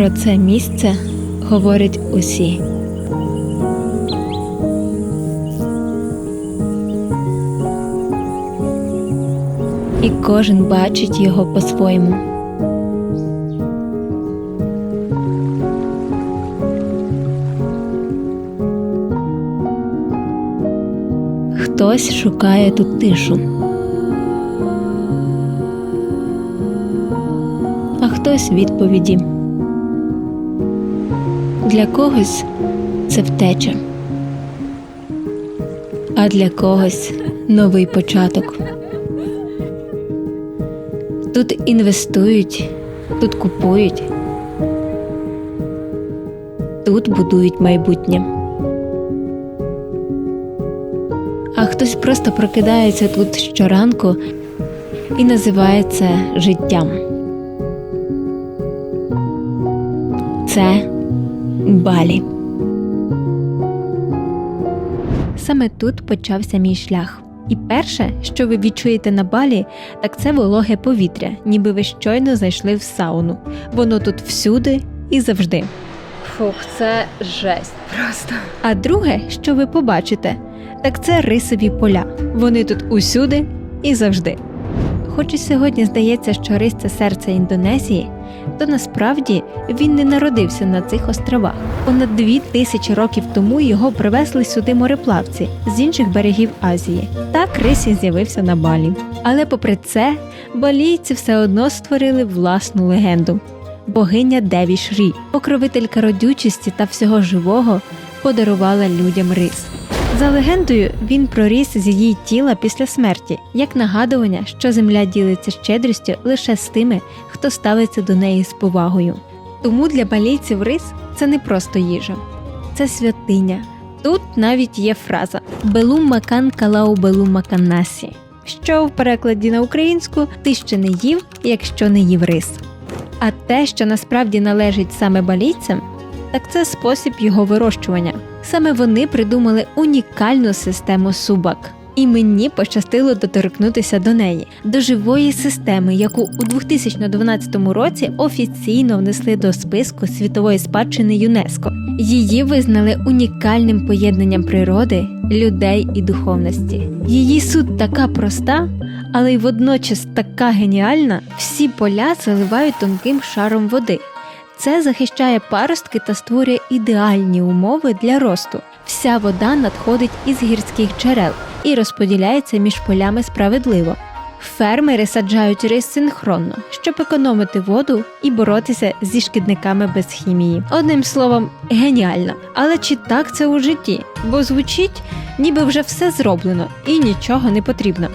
Про це місце говорять усі. І кожен бачить його по-своєму. Хтось шукає тут тишу. А хтось відповіді. Для когось це втеча, а для когось новий початок. Тут інвестують, тут купують, тут будують майбутнє. А хтось просто прокидається тут щоранку і називає це життям. Це Балі. Саме тут почався мій шлях. І перше, що ви відчуєте на балі, так це вологе повітря, ніби ви щойно зайшли в сауну. Воно тут всюди і завжди. Фух, це жесть просто. А друге, що ви побачите, так це рисові поля. Вони тут усюди і завжди. Хоч і сьогодні здається, що рис це серце Індонезії, то насправді він не народився на цих островах. Понад дві тисячі років тому його привезли сюди мореплавці з інших берегів Азії. Так рис і з'явився на Балі. Але попри це, балійці все одно створили власну легенду. Богиня Деві Шрі, покровителька родючості та всього живого, подарувала людям рис. За легендою, він проріс з її тіла після смерті, як нагадування, що земля ділиться щедрістю лише з тими, хто ставиться до неї з повагою. Тому для балійців рис це не просто їжа, це святиня. Тут навіть є фраза Белум макан калау белум маканасі, що в перекладі на українську ти ще не їв, якщо не їв рис. А те, що насправді належить саме балійцям, так це спосіб його вирощування. Саме вони придумали унікальну систему субак. І мені пощастило доторкнутися до неї, до живої системи, яку у 2012 році офіційно внесли до списку світової спадщини ЮНЕСКО. Її визнали унікальним поєднанням природи, людей і духовності. Її суть така проста, але й водночас така геніальна. Всі поля заливають тонким шаром води. Це захищає паростки та створює ідеальні умови для росту. Вся вода надходить із гірських джерел і розподіляється між полями справедливо. Фермери саджають рис синхронно, щоб економити воду і боротися зі шкідниками без хімії. Одним словом, геніально. Але чи так це у житті? Бо звучить, ніби вже все зроблено і нічого не потрібно.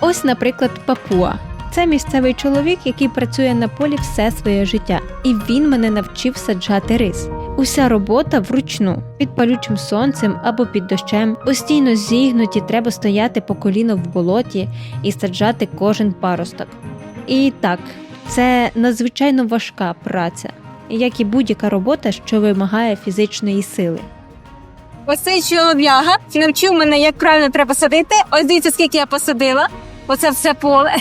Ось, наприклад, Папуа. Це місцевий чоловік, який працює на полі все своє життя, і він мене навчив саджати рис. Уся робота вручну під палючим сонцем або під дощем, постійно зігнуті, треба стояти по коліно в болоті і саджати кожен паросток. І так, це надзвичайно важка праця, як і будь-яка робота, що вимагає фізичної сили. Ось цей чолов'яга навчив мене, як правильно треба садити. Ось дивіться, скільки я посадила. Оце все поле.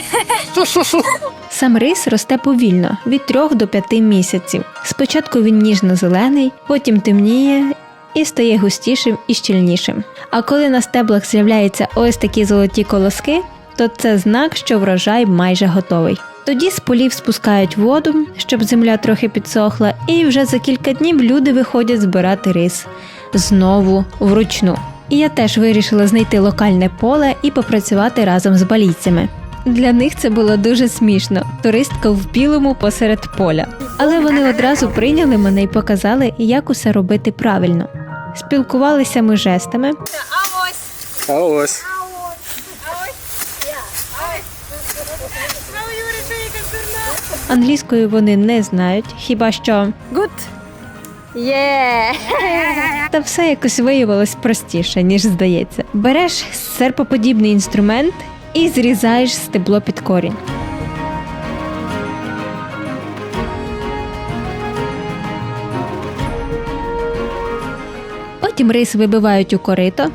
Сам рис росте повільно від 3 до 5 місяців. Спочатку він ніжно-зелений, потім темніє і стає густішим і щільнішим. А коли на стеблах з'являються ось такі золоті колоски, то це знак, що врожай майже готовий. Тоді з полів спускають воду, щоб земля трохи підсохла, і вже за кілька днів люди виходять збирати рис знову вручну. І я теж вирішила знайти локальне поле і попрацювати разом з балійцями. Для них це було дуже смішно. Туристка в білому посеред поля. Але вони одразу прийняли мене і показали, як усе робити правильно. Спілкувалися ми жестами, А ось. А ось. англійською вони не знають, хіба що Good. Є. та все якось виявилось простіше, ніж здається. Береш серпоподібний інструмент і зрізаєш стебло під корінь. Потім рис вибивають у корито,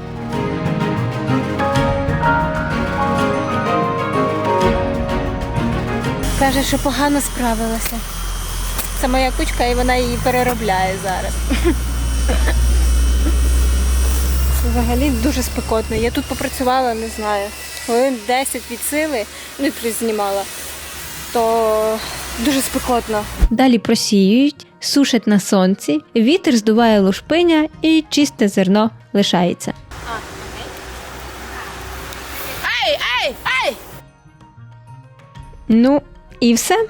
Каже, що погано справилася. Це моя кучка, і вона її переробляє зараз. Взагалі дуже спекотно. Я тут попрацювала, не знаю, хвилин 10 від сили, ну і плюс знімала. То дуже спекотно. Далі просіюють, сушать на сонці, вітер здуває лушпиня і чисте зерно лишається. Ну і все.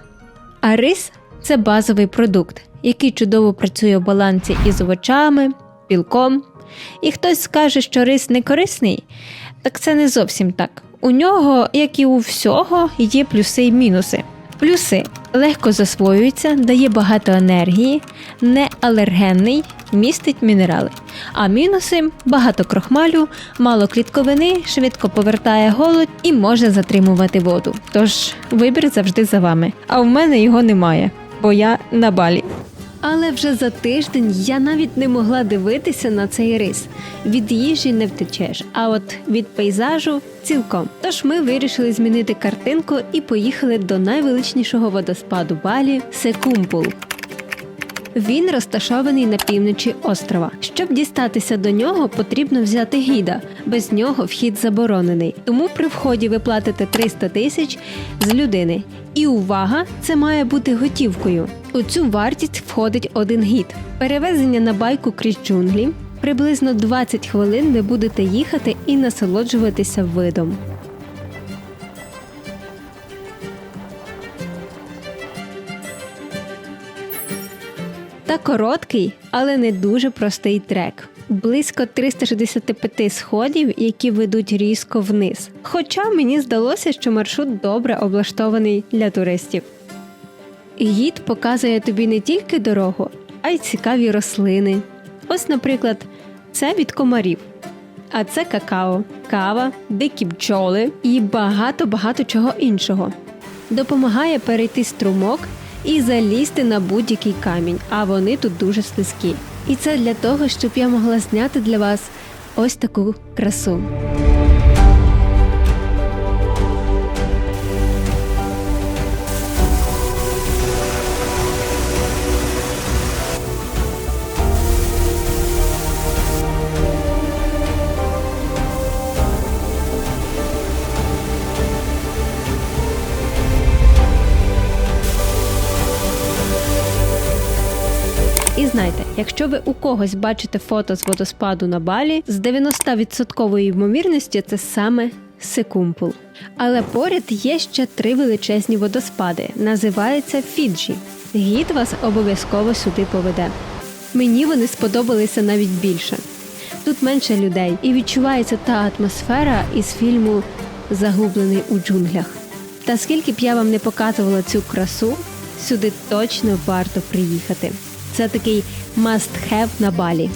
А рис це базовий продукт, який чудово працює в балансі із овочами, білком. І хтось скаже, що рис не корисний, так це не зовсім так. У нього, як і у всього, є плюси і мінуси. Плюси легко засвоюється, дає багато енергії, не алергенний, містить мінерали. А мінуси багато крохмалю, мало клітковини, швидко повертає голод і може затримувати воду. Тож вибір завжди за вами. А в мене його немає, бо я на балі. Але вже за тиждень я навіть не могла дивитися на цей рис. Від їжі не втечеш, а от від пейзажу цілком. Тож ми вирішили змінити картинку і поїхали до найвеличнішого водоспаду Балі Секумпул. Він розташований на півночі острова. Щоб дістатися до нього, потрібно взяти гіда. Без нього вхід заборонений. Тому при вході ви платите 300 тисяч з людини. І увага, це має бути готівкою. У цю вартість входить один гід. Перевезення на байку крізь джунглі. Приблизно 20 хвилин ви будете їхати і насолоджуватися видом. Та короткий, але не дуже простий трек. Близько 365 сходів, які ведуть різко вниз. Хоча мені здалося, що маршрут добре облаштований для туристів. Гід показує тобі не тільки дорогу, а й цікаві рослини. Ось, наприклад, це від комарів. А це какао, кава, дикі бджоли і багато-багато чого іншого. Допомагає перейти струмок і залізти на будь-який камінь, а вони тут дуже слизькі. І це для того, щоб я могла зняти для вас ось таку красу. Знайте, якщо ви у когось бачите фото з водоспаду на балі, з 90% ймовірністю це саме Секумпул. Але поряд є ще три величезні водоспади. Називаються Фіджі. Гід вас обов'язково сюди поведе. Мені вони сподобалися навіть більше. Тут менше людей і відчувається та атмосфера із фільму Загублений у джунглях. Та скільки б я вам не показувала цю красу, сюди точно варто приїхати. Це такий must-have на балі.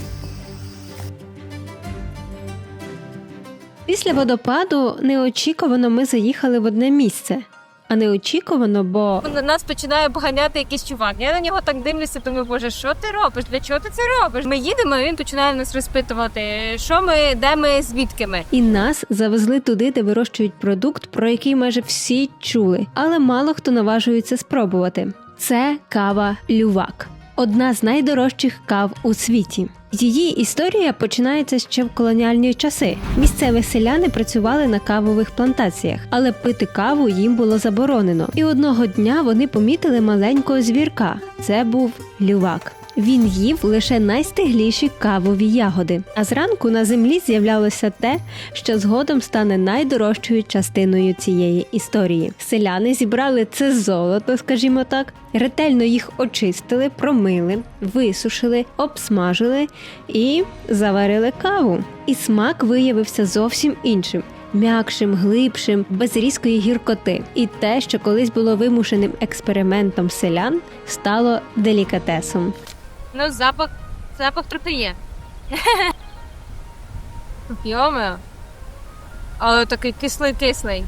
Після водопаду неочікувано ми заїхали в одне місце. А неочікувано, бо На нас починає поганяти якийсь чувак. Я на нього так дивлюся, думаю, боже, що ти робиш? Для чого ти це робиш? Ми їдемо, і він починає нас розпитувати, що ми, де ми, звідки ми. і нас завезли туди, де вирощують продукт, про який майже всі чули, але мало хто наважується спробувати. Це кава лювак. Одна з найдорожчих кав у світі. Її історія починається ще в колоніальні часи. Місцеві селяни працювали на кавових плантаціях, але пити каву їм було заборонено. І одного дня вони помітили маленького звірка. Це був лювак. Він їв лише найстигліші кавові ягоди. А зранку на землі з'являлося те, що згодом стане найдорожчою частиною цієї історії. Селяни зібрали це золото, скажімо так, ретельно їх очистили, промили, висушили, обсмажили і заварили каву. І смак виявився зовсім іншим. М'якшим, глибшим, без різкої гіркоти, і те, що колись було вимушеним експериментом селян, стало делікатесом. Ну, запах, запах трохи є. Йоме. Але такий кислий-кислий.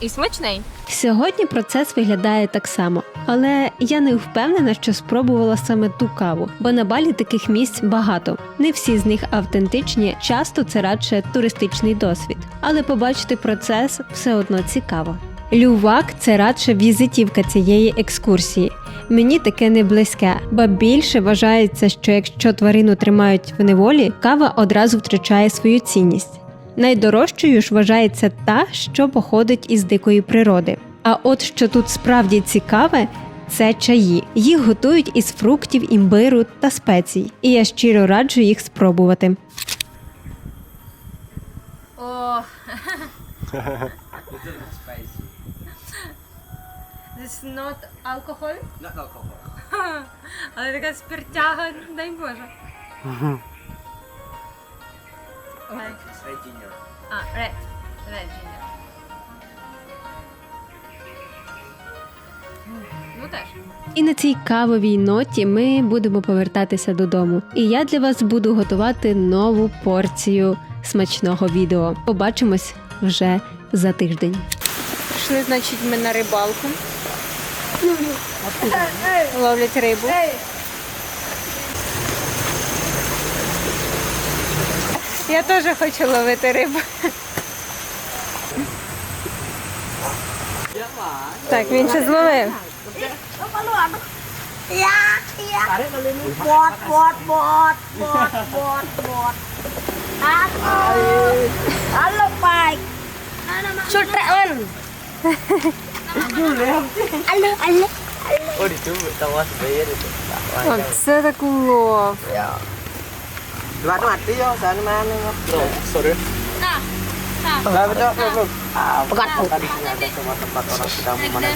І смачний. Сьогодні процес виглядає так само, але я не впевнена, що спробувала саме ту каву, бо на балі таких місць багато. Не всі з них автентичні, часто це радше туристичний досвід. Але побачити процес все одно цікаво. Лювак це радше візитівка цієї екскурсії. Мені таке не близьке, ба більше вважається, що якщо тварину тримають в неволі, кава одразу втрачає свою цінність. Найдорожчою ж вважається та, що походить із дикої природи. А от що тут справді цікаве, це чаї. Їх готують із фруктів, імбиру та спецій. І я щиро раджу їх спробувати. О. This not alcohol? Not alcohol. Але така спиртяга, дай Боже. Ой. Red ginger. А, red. Red ginger. Ну теж. І на цій кавовій ноті ми будемо повертатися додому. І я для вас буду готувати нову порцію смачного відео. Побачимось вже за тиждень. Пішли, значить, ми на рибалку. Ловлять рибу. Я теж хочу ловити рибу. Так, він ще зловив. bọt bọt bọt bọt bọt bọt ăn ăn lộc Allah, Allah. Oh, dicubit tawas bayar itu. Paksa. Ya. Dua mati mana ngop. Nah. Nah, betul, betul. Nah, pekat, nah, pekat. Nah, tempat-tempat orang sedang